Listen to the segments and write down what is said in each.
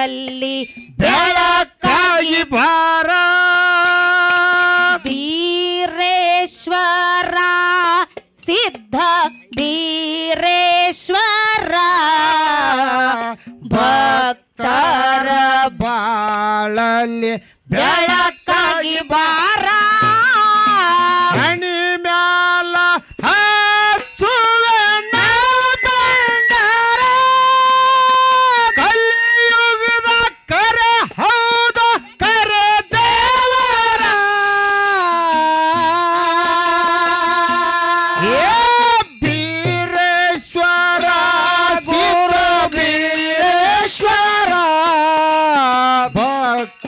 ಬಾಳಲ್ಲಿ ಬೆಳಕಾಗಿ ಬಾರ ಬೀರೇಶ್ವರ ಸಿದ್ಧ ಬೀರೇಶ್ವರ. ಭಕ್ತರ ಬಾಳಲ್ಲಿ ಬೆಳಕಾಗಿ ಬಾರ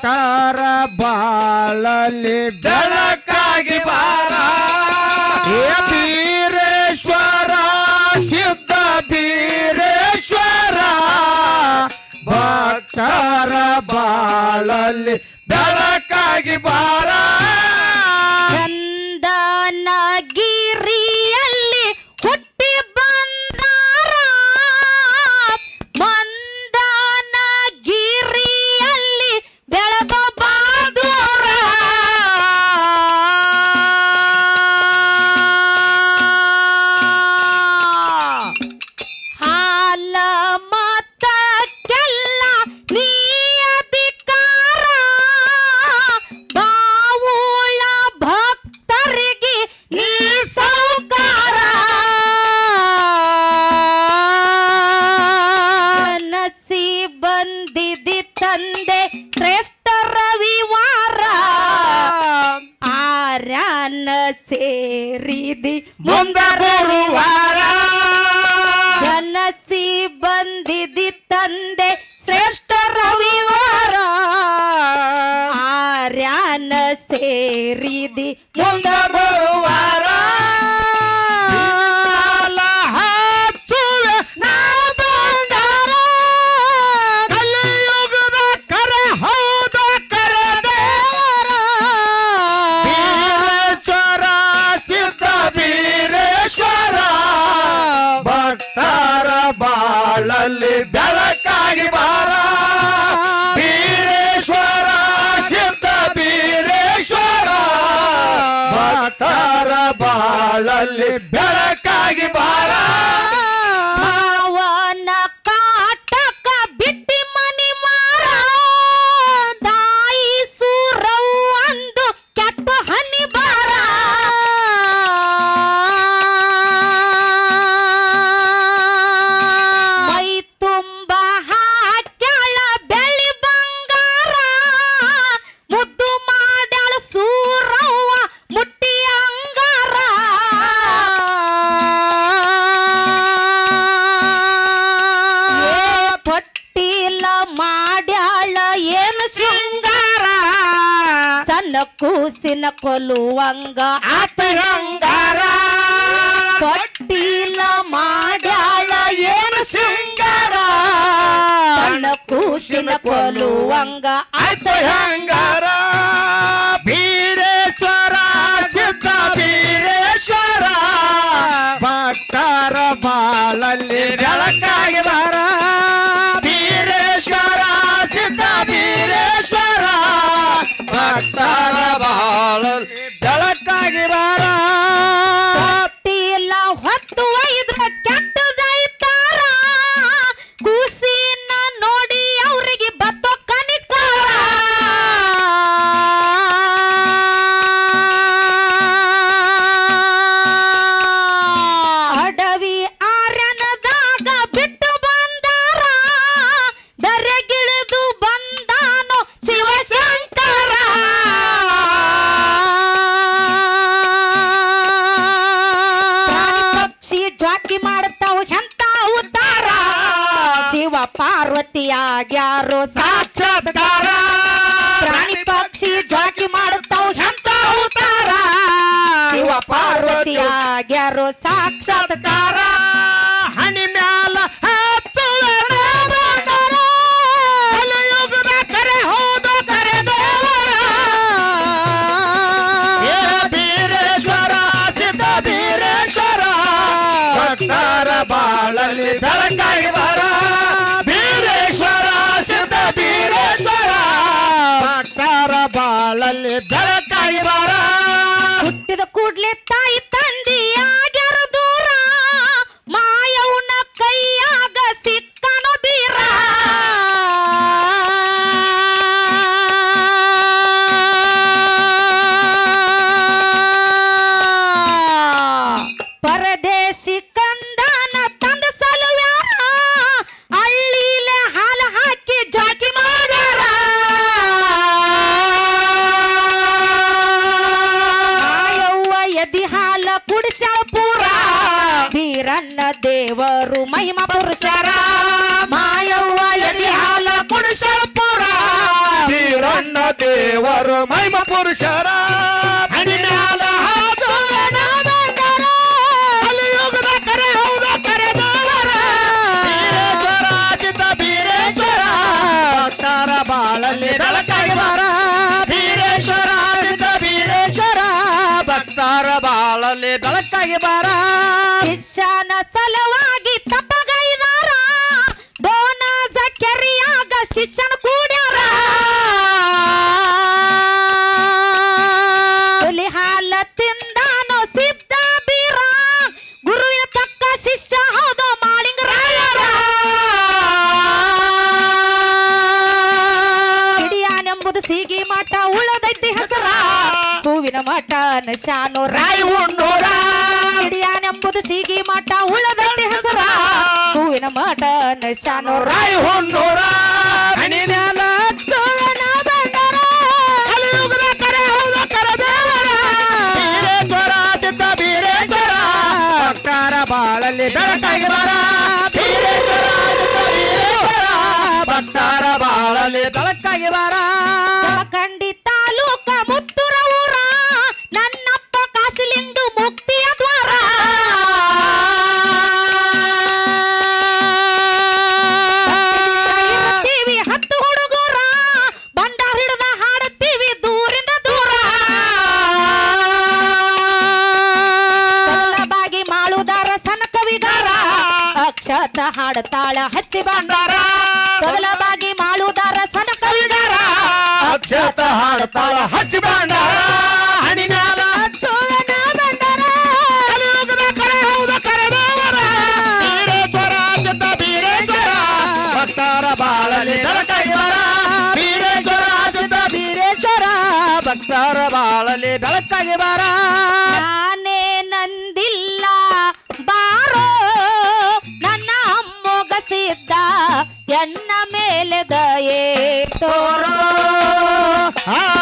ಭಕ್ತಾರ ಬಾಳಲಿ ಬೆಳಕಾಗಿ ಬಾರ. ಬೀರೇಶ್ವರ ಸಿದ್ಧ ಬೀರೇಶ್ವರ ಬಾಕಾರ ಬಾಳಲಿ ಬೆಳಕಾಗಿ ಬಾರ. ತಂದೆ ಶ್ರೇಷ್ಠ ರವಿವಾರ ಆರನ ಸೇರಿದಿ ಮುಂದ ಗುರುವಾರ ಕನಸಿ ಬಂದಿದಿ ತಂದೆ ಶ್ರೇಷ್ಠ ರವಿವಾರ ಆರ್ಯಾನ ಸೇರಿದಿ ಮುಂದ ಗುರುವಾರ பாரா. నిన్న కొలువంగా అతరంగార పట్టిల మాడాళ ఏను సింగార తన కూసిన కొలువంగా అతరంగార బీరేశ్వర జిత బీరేశ్వర పట్టార బాళల్లి ಬೆಳಕಾಗಿದ ಆಗ್ಯಾರೋ ಸಾಕ್ಷಾತ್ಕಾರ. ಪ್ರಾಣಿ ಪಕ್ಷಿ ಜಾಕಿ ಮಾಡುತ್ತಾವ ಎಂತ ಅವತಾರ? ಶಿವ ಪಾರ್ವತಿ ಆಗ್ಯಾರೋ ಸಾಕ್ಷಾತ್ಕಾರ? ಬಾಳಲ್ಲಿ ಮಾಯವ್ವ ಎದಿ ಹಾಲ ಕುಡಿಸ್ಯಾಳ ಪೂರ ಬೀರಣ್ಣ ದೇವರು ಮಹಿಮಾ ಪುರುಷರ ಮಾಯವ್ವ ಎದಿ ಹಾಲ ಕುಡಿಸಳ ಪುರ ವೀರಣ್ಣ ದೇವರು ಮಹಿಮ ಪುರುಷರ ಬಾಳಲ್ಲಿ ಬಾರ. ಶಿಷ್ಯನ ಸಲುವಾಗಿ ತಪಗೈದಾರ. ಡೋನ ಕೆರಿಯಾಗ ಶಿಷ್ಯನ ಕೂಡ್ಯಾರ. ಹುಲಿ ಹಾಲ ತಿಂದಾನೋ ಸಿದ್ಧ ಶಿಷ್ಯ ಹೌದು ಮಾಳಿಂಗರಾಯರ ಹಿಡಿಯಾನೆಂಬುದು ಸೀಗಿ ಮಠ, ಉಳದೈತಿ ಹೆಸರ. ಹೂವಿನ ಮಠ, ನಶಾನು ರಾಯ್ ಉಣ್ಣೂರ ಹಿಡಿಯಾನೆಂಬುದು ಸೀಗಿ ಮಠ ಉಳದಲ್ಲಿ ಹೆಸರ. ಹೂವಿನ ಮಠ ನಶಾನು ರಾಯ್. ಹೊನ್ನೂರ. ಭಕ್ತರ ಬಾಳಲ್ಲಿ ಬೆಳಕಾಗಿ ಬರ. ಚಿತ್ತ ಬಾಳಲ್ಲಿ ಬೆಳಕಾಗಿ ಬರ. ಬಾಗಿ ಮಾಡುವುದಾರ ಸನ ಕವಿದಾರ ಅಕ್ಷತ ಹಾಡತಾಳ ಹಚ್ಚಿ ಬಂಡಾರ. ಹಣಿನಾಲ ಹಚ್ಚುವನ ಬಂಡಾರ. ಕಲಿಯುಗದ ಕರೆ ಹೌದ ಕರೆ ದೇವರ ಬೀರೇಶ್ವರ ಚಿತ್ತ ಭಕ್ತರ ಬಾಳಲಿ ಚಿತ್ತ ಭಕ್ತರ ಬಾಳಲಿ ಬೆಳಕಾಗಿ ಬರ ಎನ್ನ ಮೇಲೆ ದಯೆ ತೋರೋ. ಆ